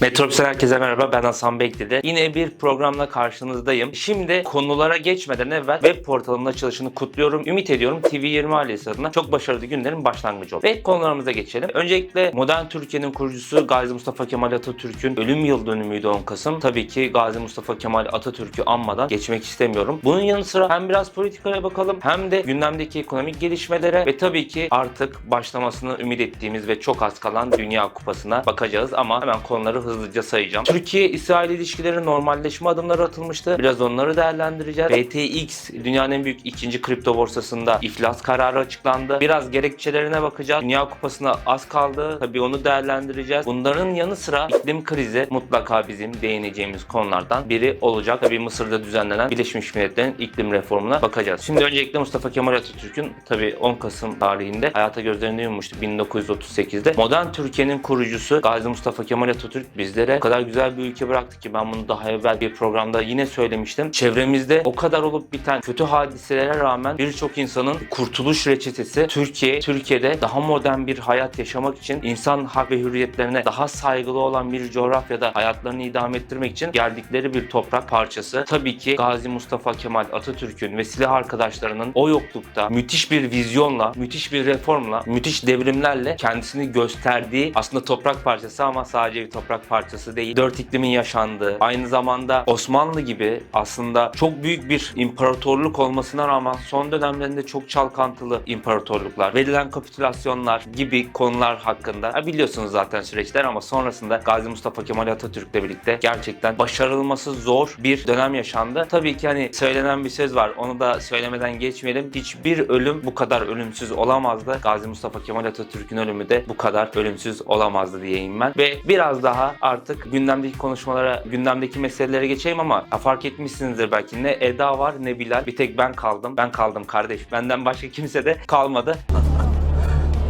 Metrobüs'ten herkese merhaba ben Hasan Bekli'de. Yine bir programla karşınızdayım. Şimdi konulara geçmeden evvel web portalının açılışını kutluyorum. Ümit ediyorum TV20 ailesi adına çok başarılı günlerin başlangıcı olur. Ve konularımıza geçelim. Öncelikle modern Türkiye'nin kurucusu Gazi Mustafa Kemal Atatürk'ün ölüm yıl dönümüydü 10 Kasım. Tabii ki Gazi Mustafa Kemal Atatürk'ü anmadan geçmek istemiyorum. Bunun yanı sıra hem biraz politikaya bakalım hem de gündemdeki ekonomik gelişmelere ve tabii ki artık başlamasını ümit ettiğimiz ve çok az kalan Dünya Kupası'na bakacağız ama hemen konuları hızlıca sayacağım. Türkiye-İsrail ilişkileri normalleşme adımları atılmıştı. Biraz onları değerlendireceğiz. BTX dünyanın en büyük ikinci kripto borsasında iflas kararı açıklandı. Biraz gerekçelerine bakacağız. Dünya Kupası'na az kaldı. Tabii onu değerlendireceğiz. Bunların yanı sıra iklim krizi mutlaka bizim değineceğimiz konulardan biri olacak. Tabii Mısır'da düzenlenen Birleşmiş Milletler'in iklim reformuna bakacağız. Şimdi öncelikle Mustafa Kemal Atatürk'ün tabii 10 Kasım tarihinde hayata gözlerini yummuştu 1938'de. Modern Türkiye'nin kurucusu Gazi Mustafa Kemal Atatürk bizlere o kadar güzel bir ülke bıraktı ki ben bunu daha evvel bir programda yine söylemiştim. Çevremizde o kadar olup biten kötü hadiselere rağmen birçok insanın kurtuluş reçetesi Türkiye, Türkiye'de daha modern bir hayat yaşamak için insan hak ve hürriyetlerine daha saygılı olan bir coğrafyada hayatlarını idame ettirmek için geldikleri bir toprak parçası. Tabii ki Gazi Mustafa Kemal Atatürk'ün ve silah arkadaşlarının o yoklukta müthiş bir vizyonla, müthiş bir reformla, müthiş devrimlerle kendisini gösterdiği aslında toprak parçası ama sadece bir toprak parçası değil. Dört iklimin yaşandığı, aynı zamanda Osmanlı gibi aslında çok büyük bir imparatorluk olmasına rağmen son dönemlerinde çok çalkantılı imparatorluklar, verilen kapitülasyonlar gibi konular hakkında biliyorsunuz zaten süreçler ama sonrasında Gazi Mustafa Kemal Atatürk'le birlikte gerçekten başarılması zor bir dönem yaşandı. Tabii ki hani söylenen bir söz var. Onu da söylemeden geçmeyelim. Hiçbir ölüm bu kadar ölümsüz olamazdı. Gazi Mustafa Kemal Atatürk'ün ölümü de bu kadar ölümsüz olamazdı diyeyim ben. Ve biraz daha artık gündemdeki konuşmalara, gündemdeki meselelere geçeyim ama ya fark etmişsinizdir belki ne Eda var ne Bilal. Bir tek ben kaldım. Ben kaldım kardeş. Benden başka kimse de kalmadı.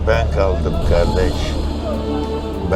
Ben kaldım kardeş.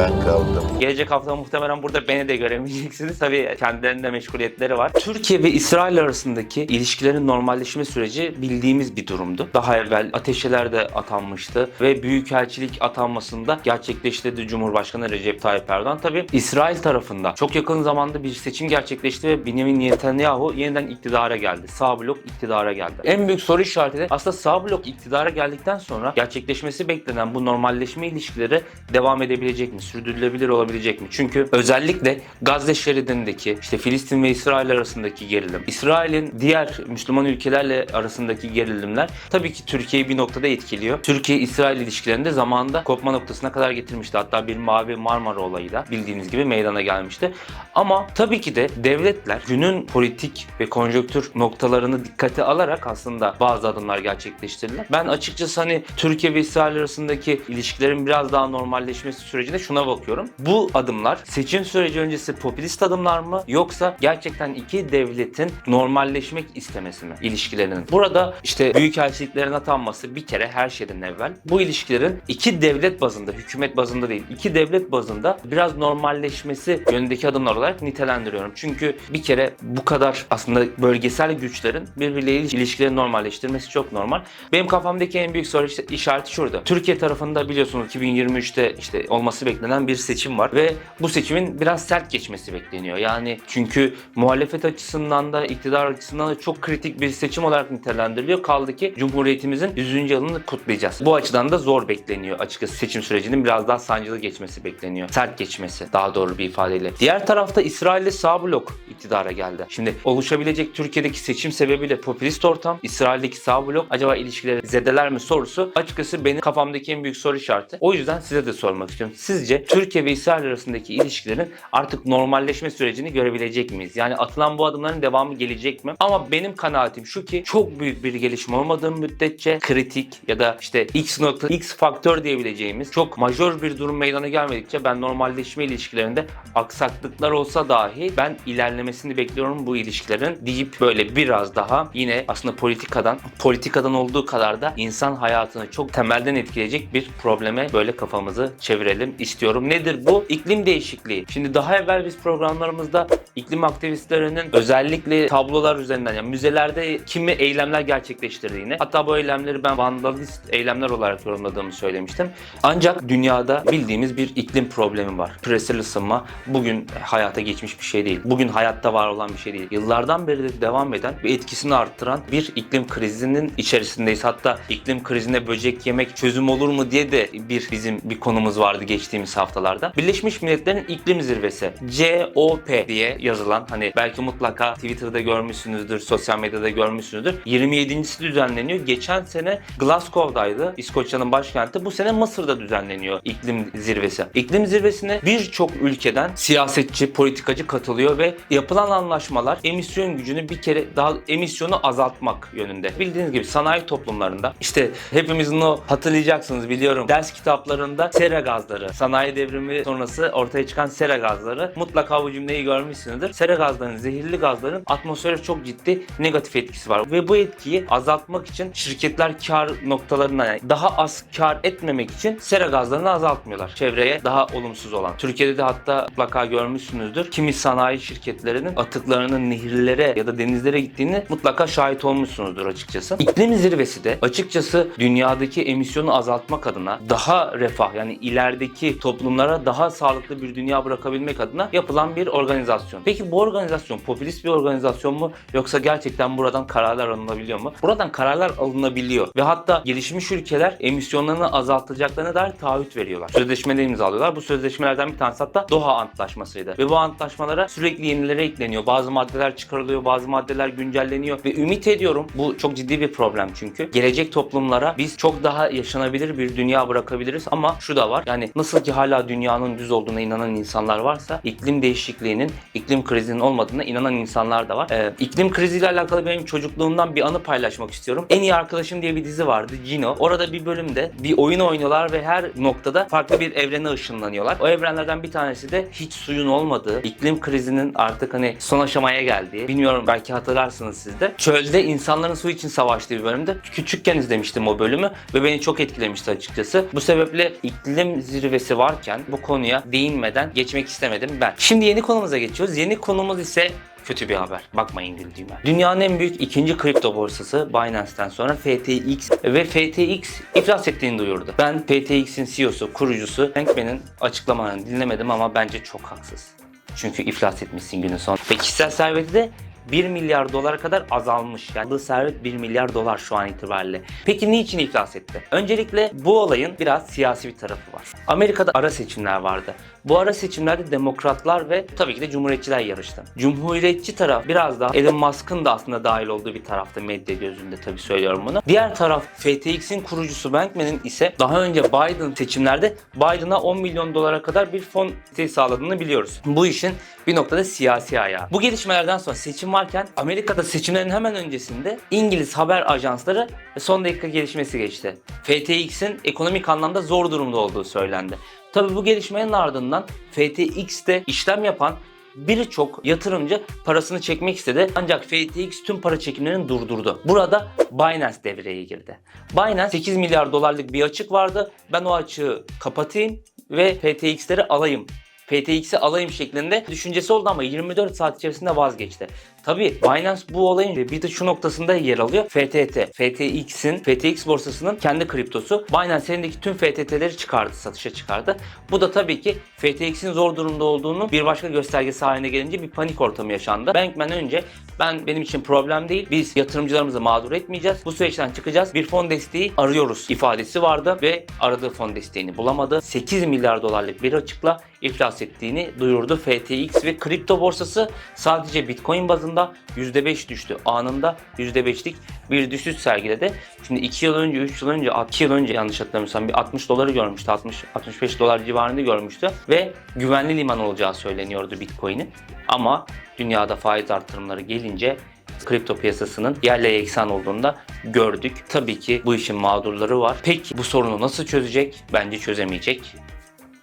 Ben kaldım. Gelecek hafta muhtemelen burada beni de göremeyeceksiniz. Tabii kendilerinde meşguliyetleri var. Türkiye ve İsrail arasındaki ilişkilerin normalleşme süreci bildiğimiz bir durumdu. Daha evvel ateşeler de atanmıştı ve büyükelçilik atanmasında gerçekleştirdi Cumhurbaşkanı Recep Tayyip Erdoğan. Tabii İsrail tarafında çok yakın zamanda bir seçim gerçekleşti ve Benjamin Netanyahu yeniden iktidara geldi. Sağ blok iktidara geldi. En büyük soru işareti de aslında sağ blok iktidara geldikten sonra gerçekleşmesi beklenen bu normalleşme ilişkileri devam edebilecek mi? Sürdürülebilir olabilecek mi? Çünkü özellikle Gazze şeridindeki işte Filistin ve İsrail arasındaki gerilim, İsrail'in diğer Müslüman ülkelerle arasındaki gerilimler tabii ki Türkiye'yi bir noktada etkiliyor. Türkiye-İsrail ilişkilerinde zamanında kopma noktasına kadar getirmişti. Hatta bir Mavi Marmara olayı da bildiğiniz gibi meydana gelmişti. Ama tabii ki de devletler günün politik ve konjonktür noktalarını dikkate alarak aslında bazı adımlar gerçekleştirdiler. Ben açıkçası hani Türkiye ve İsrail arasındaki ilişkilerin biraz daha normalleşmesi sürecinde şuna bakıyorum. Bu adımlar seçim süreci öncesi popülist adımlar mı yoksa gerçekten iki devletin normalleşmek istemesi mi ilişkilerinin? Burada işte büyükelçiliklerin atanması bir kere her şeyden evvel bu ilişkilerin iki devlet bazında, hükümet bazında değil, iki devlet bazında biraz normalleşmesi yönündeki adımlar olarak nitelendiriyorum. Çünkü bir kere bu kadar aslında bölgesel güçlerin birbirleriyle ilişkileri normalleştirmesi çok normal. Benim kafamdaki en büyük soru işte- işareti şurada. Türkiye tarafında biliyorsunuz 2023'te işte olması beklenen bir seçim var ve bu seçimin biraz sert geçmesi bekleniyor. Yani çünkü muhalefet açısından da iktidar açısından da çok kritik bir seçim olarak nitelendiriliyor. Kaldı ki Cumhuriyetimizin 100. yılını kutlayacağız. Bu açıdan da zor bekleniyor açıkçası seçim sürecinin biraz daha sancılı geçmesi bekleniyor. Sert geçmesi daha doğru bir ifadeyle. Diğer tarafta İsrail'de sağ blok iktidara geldi. Şimdi oluşabilecek Türkiye'deki seçim sebebiyle popülist ortam, İsrail'deki sağ blok acaba ilişkileri zedeler mi sorusu açıkçası benim kafamdaki en büyük soru işareti. O yüzden size de sormak istiyorum. Sizce Türkiye ve İsrail arasındaki ilişkilerin artık normalleşme sürecini görebilecek miyiz? Yani atılan bu adımların devamı gelecek mi? Ama benim kanaatim şu ki çok büyük bir gelişme olmadığı müddetçe kritik ya da işte X nokta X faktör diyebileceğimiz çok majör bir durum meydana gelmedikçe ben normalleşme ilişkilerinde aksaklıklar olsa dahi ben ilerlemesini bekliyorum bu ilişkilerin deyip böyle biraz daha yine aslında politikadan politikadan olduğu kadar da insan hayatını çok temelden etkileyecek bir probleme böyle kafamızı çevirelim istiyorum. Nedir bu? İklim değişikliği. Şimdi daha evvel biz programlarımızda iklim aktivistlerinin özellikle tablolar üzerinden yani müzelerde kimi eylemler gerçekleştirdiğini hatta bu eylemleri ben vandalist eylemler olarak yorumladığımı söylemiştim. Ancak dünyada bildiğimiz bir iklim problemi var. Küresel ısınma bugün hayata geçmiş bir şey değil. Bugün hayatta var olan bir şey değil. Yıllardan beri de devam eden ve etkisini arttıran bir iklim krizinin içerisindeyiz. Hatta iklim krizine böcek yemek çözüm olur mu diye de bir bizim bir konumuz vardı geçtiğimiz haftalarda. Birleşmiş Milletler'in iklim zirvesi COP diye yazılan hani belki mutlaka Twitter'da görmüşsünüzdür, sosyal medyada görmüşsünüzdür. 27.si düzenleniyor. Geçen sene Glasgow'daydı. İskoçya'nın başkenti. Bu sene Mısır'da düzenleniyor iklim zirvesi. İklim zirvesine birçok ülkeden siyasetçi, politikacı katılıyor ve yapılan anlaşmalar emisyon gücünü bir kere daha emisyonu azaltmak yönünde. Bildiğiniz gibi sanayi toplumlarında işte hepimizin o hatırlayacaksınız biliyorum ders kitaplarında sera gazları, sanayi devrimi sonrası ortaya çıkan sera gazları mutlaka bu cümleyi görmüşsünüzdür. Sera gazlarının, zehirli gazların atmosfere çok ciddi negatif etkisi var ve bu etkiyi azaltmak için şirketler kar noktalarına yani daha az kar etmemek için sera gazlarını azaltmıyorlar. Çevreye daha olumsuz olan. Türkiye'de de hatta mutlaka görmüşsünüzdür. Kimi sanayi şirketlerinin atıklarının nehirlere ya da denizlere gittiğini mutlaka şahit olmuşsunuzdur açıkçası. İklim zirvesi de açıkçası dünyadaki emisyonu azaltmak adına daha refah yani ilerideki toplumlara daha sağlıklı bir dünya bırakabilmek adına yapılan bir organizasyon. Peki bu organizasyon popülist bir organizasyon mu yoksa gerçekten buradan kararlar alınabiliyor mu? Buradan kararlar alınabiliyor ve hatta gelişmiş ülkeler emisyonlarını azaltacaklarına dair taahhüt veriyorlar. Sözleşmeler imzalıyorlar. Bu sözleşmelerden bir tanesi hatta Doha Antlaşması'ydı. Ve bu antlaşmalara sürekli yenileri ekleniyor. Bazı maddeler çıkarılıyor, bazı maddeler güncelleniyor ve ümit ediyorum bu çok ciddi bir problem çünkü. Gelecek toplumlara biz çok daha yaşanabilir bir dünya bırakabiliriz ama şu da var. Yani nasıl ki hala dünyanın düz olduğuna inanan insanlar varsa iklim değişikliğinin, iklim krizinin olmadığına inanan insanlar da var. Ee, iklim kriziyle alakalı benim çocukluğumdan bir anı paylaşmak istiyorum. En iyi arkadaşım diye bir dizi vardı Gino. Orada bir bölümde bir oyun oynuyorlar ve her noktada farklı bir evrene ışınlanıyorlar. O evrenlerden bir tanesi de hiç suyun olmadığı, iklim krizinin artık hani son aşamaya geldiği. Bilmiyorum belki hatırlarsınız siz de. Çölde insanların su için savaştığı bir bölümde. Küçükken izlemiştim o bölümü ve beni çok etkilemişti açıkçası. Bu sebeple iklim zirvesi varken bu konuya değinmeden geçmek istemedim ben. Şimdi yeni konumuza geçiyoruz. Yeni konumuz ise kötü bir haber. Bakmayın güldüğüme. Dünyanın en büyük ikinci kripto borsası Binance'ten sonra FTX ve FTX iflas ettiğini duyurdu. Ben FTX'in CEO'su, kurucusu Bankman'ın açıklamalarını dinlemedim ama bence çok haksız. Çünkü iflas etmişsin günün son. Ve kişisel serveti de 1 milyar dolara kadar azalmış. Yani servet 1 milyar dolar şu an itibariyle. Peki niçin iflas etti? Öncelikle bu olayın biraz siyasi bir tarafı var. Amerika'da ara seçimler vardı. Bu ara seçimlerde demokratlar ve tabii ki de cumhuriyetçiler yarıştı. Cumhuriyetçi taraf biraz daha Elon Musk'ın da aslında dahil olduğu bir tarafta medya gözünde tabii söylüyorum bunu. Diğer taraf FTX'in kurucusu Bankman'in ise daha önce Biden seçimlerde Biden'a 10 milyon dolara kadar bir fon sağladığını biliyoruz. Bu işin bir noktada siyasi ayağı. Bu gelişmelerden sonra seçim varken Amerika'da seçimlerin hemen öncesinde İngiliz haber ajansları son dakika gelişmesi geçti. FTX'in ekonomik anlamda zor durumda olduğu söylendi. Tabi bu gelişmenin ardından FTX'te işlem yapan birçok yatırımcı parasını çekmek istedi. Ancak FTX tüm para çekimlerini durdurdu. Burada Binance devreye girdi. Binance 8 milyar dolarlık bir açık vardı. Ben o açığı kapatayım ve FTX'leri alayım FTX'i alayım şeklinde düşüncesi oldu ama 24 saat içerisinde vazgeçti. Tabi Binance bu olayın bir de şu noktasında yer alıyor. FTT, FTX'in, FTX borsasının kendi kriptosu. Binance elindeki tüm FTT'leri çıkardı, satışa çıkardı. Bu da tabii ki FTX'in zor durumda olduğunu bir başka göstergesi haline gelince bir panik ortamı yaşandı. Bankman önce ben benim için problem değil. Biz yatırımcılarımızı mağdur etmeyeceğiz. Bu süreçten çıkacağız. Bir fon desteği arıyoruz ifadesi vardı ve aradığı fon desteğini bulamadı. 8 milyar dolarlık bir açıkla iflas ettiğini duyurdu FTX ve kripto borsası sadece Bitcoin bazında %5 düştü. Anında %5'lik bir düşüş sergiledi. Şimdi 2 yıl önce, 3 yıl önce, 2 yıl önce yanlış hatırlamıyorsam bir 60 doları görmüştü. 60 65 dolar civarında görmüştü ve güvenli liman olacağı söyleniyordu Bitcoin'in. Ama dünyada faiz artırımları gelince kripto piyasasının yerle yeksan olduğunu da gördük. Tabii ki bu işin mağdurları var. Peki bu sorunu nasıl çözecek? Bence çözemeyecek.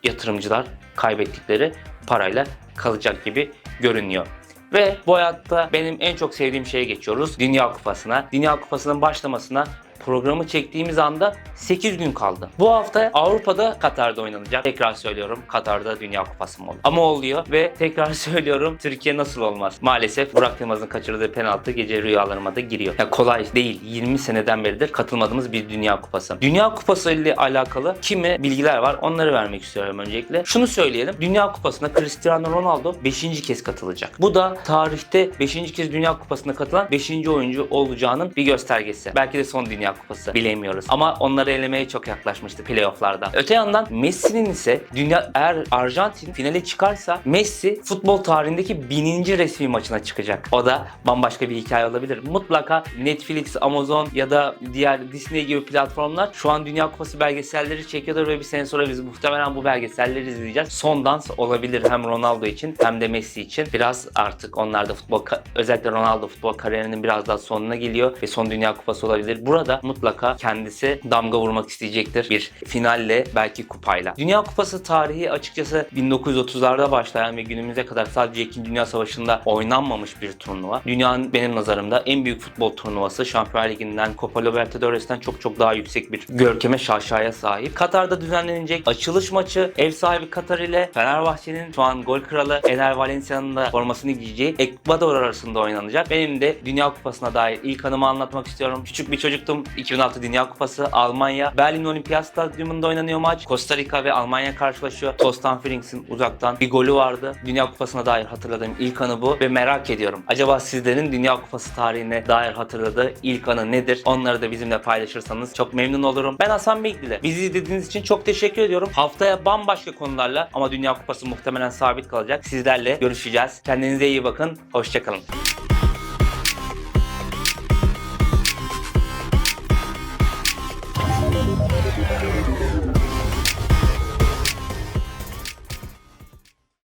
Yatırımcılar kaybettikleri parayla kalacak gibi görünüyor. Ve bu hayatta benim en çok sevdiğim şeye geçiyoruz. Dünya Kupası'na. Dünya Kupası'nın başlamasına programı çektiğimiz anda 8 gün kaldı. Bu hafta Avrupa'da Katar'da oynanacak. Tekrar söylüyorum Katar'da Dünya Kupası mı olur? Ama oluyor ve tekrar söylüyorum Türkiye nasıl olmaz? Maalesef Burak Yılmaz'ın kaçırdığı penaltı gece rüyalarıma da giriyor. Ya kolay değil. 20 seneden beridir katılmadığımız bir Dünya Kupası. Dünya Kupası ile alakalı kimi bilgiler var onları vermek istiyorum öncelikle. Şunu söyleyelim. Dünya Kupası'na Cristiano Ronaldo 5. kez katılacak. Bu da tarihte 5. kez Dünya Kupası'na katılan 5. oyuncu olacağının bir göstergesi. Belki de son Dünya Kupası bilemiyoruz. Ama onları elemeye çok yaklaşmıştı playofflarda. Öte yandan Messi'nin ise dünya eğer Arjantin finale çıkarsa Messi futbol tarihindeki bininci resmi maçına çıkacak. O da bambaşka bir hikaye olabilir. Mutlaka Netflix, Amazon ya da diğer Disney gibi platformlar şu an Dünya Kupası belgeselleri çekiyorlar ve bir sene sonra biz muhtemelen bu belgeselleri izleyeceğiz. Son dans olabilir hem Ronaldo için hem de Messi için. Biraz artık onlar da futbol özellikle Ronaldo futbol kariyerinin biraz daha sonuna geliyor ve son Dünya Kupası olabilir. Burada mutlaka kendisi damga vurmak isteyecektir. Bir finalle belki kupayla. Dünya Kupası tarihi açıkçası 1930'larda başlayan ve günümüze kadar sadece 2. Dünya Savaşı'nda oynanmamış bir turnuva. Dünyanın benim nazarımda en büyük futbol turnuvası Şampiyonlar Ligi'nden Copa Libertadores'ten çok çok daha yüksek bir görkeme şaşaya sahip. Katar'da düzenlenecek açılış maçı ev sahibi Katar ile Fenerbahçe'nin şu an gol kralı Ener Valencia'nın da formasını giyeceği Ekvador arasında oynanacak. Benim de Dünya Kupası'na dair ilk anımı anlatmak istiyorum. Küçük bir çocuktum. 2006 Dünya Kupası Almanya Berlin Olimpiyat Stadyumunda oynanıyor maç. Costa Rica ve Almanya karşılaşıyor. Tostan Frings'in uzaktan bir golü vardı. Dünya Kupası'na dair hatırladığım ilk anı bu ve merak ediyorum. Acaba sizlerin Dünya Kupası tarihine dair hatırladığı ilk anı nedir? Onları da bizimle paylaşırsanız çok memnun olurum. Ben Hasan Bilgili. Bizi izlediğiniz için çok teşekkür ediyorum. Haftaya bambaşka konularla ama Dünya Kupası muhtemelen sabit kalacak. Sizlerle görüşeceğiz. Kendinize iyi bakın. Hoşçakalın.